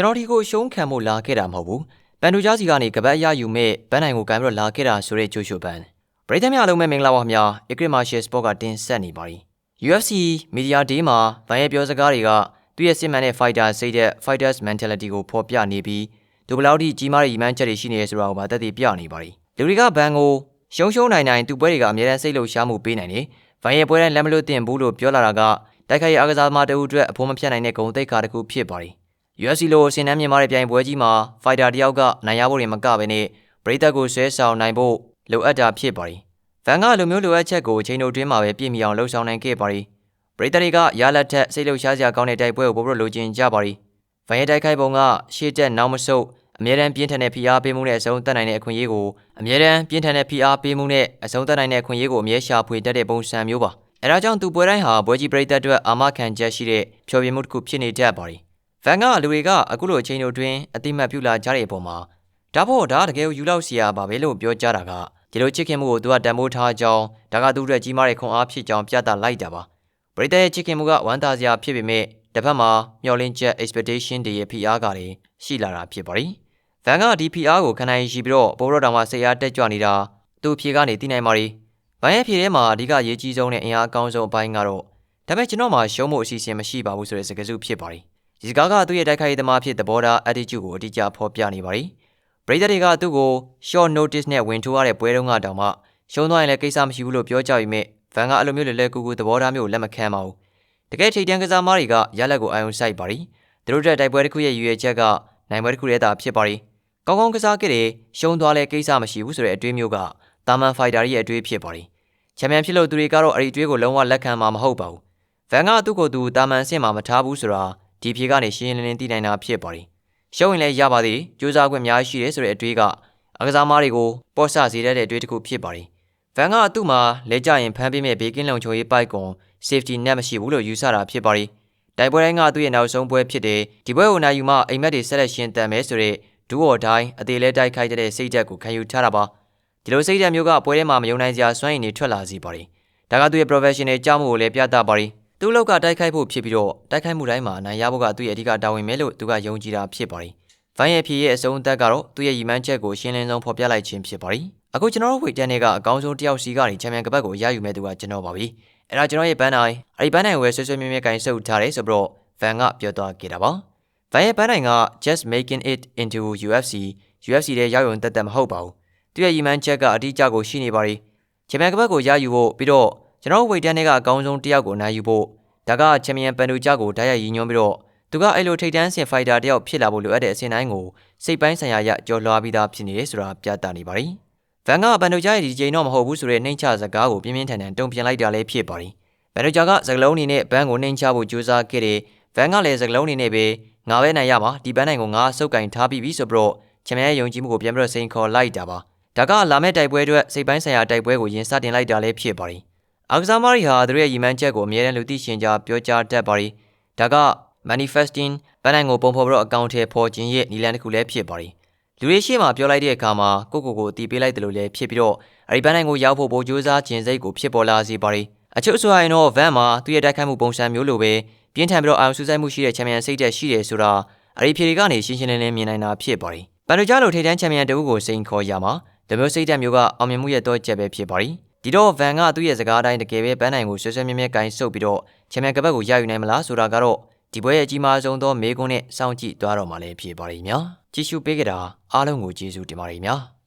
ကျွန်တော်ဒီကိုရှုံးခံဖို့လာခဲ့တာမဟုတ်ဘူးပန်ဒူကြားစီကနေကပတ်ရယူမဲ့ဘန်းနိုင်ကိုကမ်းပြီးတော့လာခဲ့တာဆိုတဲ့ကြိုးရှိုပန်ပရိသတ်များအားလုံးပဲမင်္ဂလာပါခင်ဗျာအကရစ်မာရှယ်စပေါ့ကတင်ဆက်နေပါပြီ UFC Media Day မှာဗိုင်းရဲ့ပြောစကားတွေကသူ့ရဲ့စစ်မှန်တဲ့ fighter စိတ်တဲ့ fighters mentality ကိုဖော်ပြနေပြီးဒူဘလောက်ထိကြီးမားတဲ့ရည်မှန်းချက်တွေရှိနေရဆိုတာကိုပါသက်သေပြနေပါပြီလူတွေကဘန်ကိုရှုံးရှုံးနိုင်နိုင်သူ့ပွဲတွေကအများအားစိတ်လှုပ်ရှားမှုပေးနိုင်တယ်ဗိုင်းရဲ့ပွဲတိုင်းလက်မလွတ်တင်ဘူးလို့ပြောလာတာကတိုက်ခိုက်ရေးအားကစားသမားတအုပ်အတွက်အဖို့မဖြတ်နိုင်တဲ့ဂုဏ်သိက္ခာတစ်ခုဖြစ်ပါတယ် UFC လိုအစင်တန်းမြင့်မားတဲ့ပြိုင်ပွဲကြီးမှာဖိုက်တာတယောက်ကနိုင်ရဖို့ရင်မကဘဲနဲ့ပရိသတ်ကိုဆွဲဆောင်နိုင်ဖို့လိုအပ်တာဖြစ်ပါတယ်။ဗန်ကလိုမျိုးလိုအပ်ချက်ကိုအချိန်တို့တွင်းမှာပဲပြည့်မီအောင်လှုပ်ဆောင်နိုင်ခဲ့ပါတယ်။ပရိသတ်တွေကရလက်ထက်စိတ်လှုပ်ရှားစရာကောင်းတဲ့တိုက်ပွဲကိုပို့ပြီးလိုချင်ကြပါတယ်။ဗန်ရဲ့တိုက်ခိုက်ပုံကရှေ့တက်နောက်မဆုတ်အမြဲတမ်းပြင်းထန်တဲ့ဖိအားပေးမှုနဲ့အဆုံးသတ်နိုင်တဲ့အခွင့်အရေးကိုအမြဲတမ်းပြင်းထန်တဲ့ဖိအားပေးမှုနဲ့အဆုံးသတ်နိုင်တဲ့အခွင့်အရေးကိုအမြဲရှာဖွေတတ်တဲ့ပုံစံမျိုးပါ။အဲဒါကြောင့်သူပွဲတိုင်းဟာပွဲကြီးပရိသတ်အတွက်အာမခံချက်ရှိတဲ့ဖြောပြမှုတစ်ခုဖြစ်နေတတ်ပါတယ်။ ဗန်ကလူတွေကအခုလိုအချိန်တို့တွင်အတိမတ်ပြုလာကြတဲ့အပေါ်မှာဒါဖို့ဒါတကယ်ကိုယူလောက်စီရပါပဲလို့ပြောကြတာကဒီလိုချစ်ခင်မှုကိုသူကတန်ဖိုးထားကြောင်းဒါကသူ့အတွက်ကြီးမားတဲ့ခွန်အားဖြစ်ကြောင်းပြသလိုက်တာပါပရိသတ်ရဲ့ချစ်ခင်မှုကဝမ်းသာစရာဖြစ်ပေမဲ့တစ်ဖက်မှာမျှော်လင့်ချက် expectation တွေရဲ့ဖိအားကလည်းရှိလာတာဖြစ်ပါတယ်ဗန်ကဒီဖိအားကိုခံနိုင်ရှိပြီးတော့ဘိုးတော်တော်မှာစိတ်အားတက်ကြွနေတာသူ့ဖြေကနေသိနိုင်ပါ ರಿ ဘိုင်းရဲ့ဖြေထဲမှာအဓိကရေးကြီးဆုံးနဲ့အင်အားအကောင်းဆုံးအပိုင်းကတော့ဒါပေမဲ့ကျွန်တော်မှာရှုံးဖို့အစီအစဉ်မရှိပါဘူးဆိုတဲ့စကားစုဖြစ်ပါတ ရီကားကသူ့ရဲ့တိုက်ခိုက်ရေးသမားဖြစ်သဘောထား attitude ကိုအတိအကျဖော်ပြနေပါတယ်။ပရိသတ်တွေကသူ့ကို short notice နဲ့ဝင်ထိုးရတဲ့ပွဲတုန်းကတောင်မှရှုံးသွားရင်လည်းကိစ္စမရှိဘူးလို့ပြောကြပေမဲ့ဗန်ကအဲ့လိုမျိုးလေလေကူကူသဘောထားမျိုးလက်မခံပါဘူး။တကယ်ထိတ်တန်းကစားမားတွေကရလက်ကိုအာရုံစိုက်ပါတယ်။သူတို့တဲ့တိုက်ပွဲတစ်ခုရဲ့ရည်ရွယ်ချက်ကနိုင်ပွဲတစ်ခုတည်းသာဖြစ်ပါတယ်။ကောင်းကောင်းကစားခဲ့တယ်ရှုံးသွားလဲကိစ္စမရှိဘူးဆိုတဲ့အတွေးမျိုးကတာမန်ဖိုင်တာရဲ့အတွေးဖြစ်ပါတယ်။ချန်ပီယံဖြစ်လို့သူတွေကတော့အဲ့ဒီအတွေးကိုလုံးဝလက်ခံမှာမဟုတ်ပါဘူး။ဗန်ကသူ့ကိုယ်သူတာမန်ဆင့်မှာမထားဘူးဆိုတာ ဒီဖြေကနေရှင်းလင်းလင်းသိနိုင်တာဖြစ်ပါတယ်ရှုံးရင်လည်းရပါသေးကြိုးစားခွင့်အများကြီးရှိတယ်ဆိုတဲ့အတွေးကအကစားမားတွေကိုပေါ့ဆစေတတ်တဲ့အတွေးတစ်ခုဖြစ်ပါတယ်ဗန်ကသူ့မှာလဲကြရင်ဖမ်းပေးမဲ့ဘေးကင်းလုံခြုံရေးပိုက်ကွန် safety net မရှိဘူးလို့ယူဆတာဖြစ်ပါတယ်တိုက်ပွဲတိုင်းကသူ့ရဲ့နောက်ဆုံးပွဲဖြစ်တယ်ဒီပွဲကိုနိုင်ယူမှအိမ်မက်တွေဆက်လက်ရှင်းတန်မယ်ဆိုတဲ့ဒူအော်တိုင်းအသေးလဲတိုက်ခိုက်တဲ့စိတ်ဓာတ်ကိုခံယူထားတာပါဒီလိုစိတ်ဓာတ်မျိုးကပွဲထဲမှာမယုံနိုင်စရာစွမ်းရည်တွေထွက်လာစေပါတယ်ဒါကသူ့ရဲ့ professional ကြောင့်မို့လို့လည်းပြသပါတယ် သူ့လောက်ကတိုက်ခိုက်ဖို့ဖြစ်ပြီးတော့တိုက်ခိုက်မှုတိုင်းမှာအနိုင်ရဖို့ကသူ့ရဲ့အဓိကတာဝန်ပဲလို့သူကယုံကြည်တာဖြစ်ပါတယ်။ဗိုင်းရဲ့ဖြေရဲ့အဆုံးအသက်ကတော့သူ့ရဲ့ရည်မှန်းချက်ကိုရှင်းလင်းဆုံးဖော်ပြလိုက်ခြင်းဖြစ်ပါတယ်။အခုကျွန်တော်တို့ဝေတန်တွေကအကောင်းဆုံးတယောက်စီကနေချန်ပီယံကပတ်ကိုရယူမဲ့သူကကျွန်တော်ပါပဲ။အဲ့ဒါကျွန်တော်ရဲ့ဘန်းနိုင်အဲ့ဒီဘန်းနိုင်ကိုဆွဲဆွဲမြဲမြဲကင်ဆုပ်ထားတယ်ဆိုပြီးတော့ဗန်ကပြောသွားခဲ့တာပါ။ဗိုင်းရဲ့ဘန်းနိုင်က just making it into UFC UFC တဲ့ရောက်ရုံတက်တက်မဟုတ်ပါဘူး။သူ့ရဲ့ရည်မှန်းချက်ကအတိအကျကိုရှိနေပါတယ်။ချန်ပီယံကပတ်ကိုရယူဖို့ပြီးတော့ ကျွန်တော်ဝိတ်တန်းတွေကအကောင်းဆုံးတယောက်ကိုနိုင်ယူဖို့ဒါကချန်ပီယံပန်ဒူကြကိုတိုက်ရိုက်ရည်ညွှန်းပြီးတော့သူကအဲ့လိုထိပ်တန်းဆင်ဖိုက်တာတယောက်ဖြစ်လာဖို့လိုအပ်တဲ့အစဉ်တိုင်းကိုစိတ်ပိုင်းဆိုင်ရာရကြော်လွှားပြီးသားဖြစ်နေတယ်ဆိုတာပြသနေပါတယ်။ဗန်ကပန်ဒူကြရဲ့ဒီချိန်တော့မဟုတ်ဘူးဆိုတဲ့နှိမ့်ချစကားကိုပြင်းပြင်းထန်ထန်တုံ့ပြန်လိုက်တာလည်းဖြစ်ပါတယ်။ပန်ဒူကြကစကလုံးအနေနဲ့ဗန်ကိုနှိမ့်ချဖို့ကြိုးစားခဲ့တယ်။ဗန်ကလည်းစကလုံးအနေနဲ့ပဲငါပဲနိုင်ရပါဒီပန်းနိုင်ကိုငါစုပ်ကင်ထားပြီးပြီဆိုပြီးတော့ချန်ပီယံယုံကြည်မှုကိုပြန်ပြီးတော့စိန်ခေါ်လိုက်တာပါ။ဒါကလာမယ့်တိုက်ပွဲအတွက်စိတ်ပိုင်းဆိုင်ရာတိုက်ပွဲကိုရင်စတင်လိုက်တာလည်းဖြစ်ပါတယ် အာကစားမားတွေဟာသူတို့ရဲ့ရည်မှန်းချက်ကိုအမြဲတမ်းလူသိရှင်ကြားပြောကြားတတ်ပါရီဒါက manifesting ပန်းနိုင်ကိုပုံဖော်ပြီးတော့အကောင့်ထဲပေါ်ခြင်းရဲ့နည်းလမ်းတစ်ခုလည်းဖြစ်ပါရီလူတွေရှေ့မှာပြောလိုက်တဲ့အခါမှာကိုကိုကိုအတီးပေးလိုက်တယ်လို့လည်းဖြစ်ပြီးတော့အဲဒီပန်းနိုင်ကိုရောက်ဖို့ပိုကြိုးစားခြင်းစိတ်ကိုဖြစ်ပေါ်လာစေပါရီအချို့ဆိုရင်တော့ van မှာသူ့ရဲ့တိုက်ခိုက်မှုပုံစံမျိုးလိုပဲပြင်းထန်ပြီးတော့အာရုံစူးစိုက်မှုရှိတဲ့ချန်ပီယံစိတ်သက်ရှိတယ်ဆိုတာအရေးဖြေတွေကနေရှင်းရှင်းလင်းလင်းမြင်နိုင်တာဖြစ်ပါရီပန်တို့ကြလိုထိတန်းချန်ပီယံတဦးကိုစိန်ခေါ်ရမှာဒီမျိုးစိတ်သက်မျိုးကအောင်မြင်မှုရဲ့တော့ချက်ပဲဖြစ်ပါရီ ဒီတော့ဗန်ကသူ့ရဲ့စကားတိုင်းတကယ်ပဲပန်းနိုင်ကိုဆွဆွမြဲမြဲကင်ဆုပ်ပြီးတော့ချန်ပီယံကပတ်ကိုရယူနိုင်မလားဆိုတာကတော့ဒီပွဲရဲ့အကြီးမားဆုံးသောမေးခွန်းနဲ့စောင့်ကြည့်သွားတော့မှလည်းဖြစ်ပါလိမ့်မယ်။ကြည့်ရှုပေးကြတာအားလုံးကိုကျေးဇူးတင်ပါတယ်များ။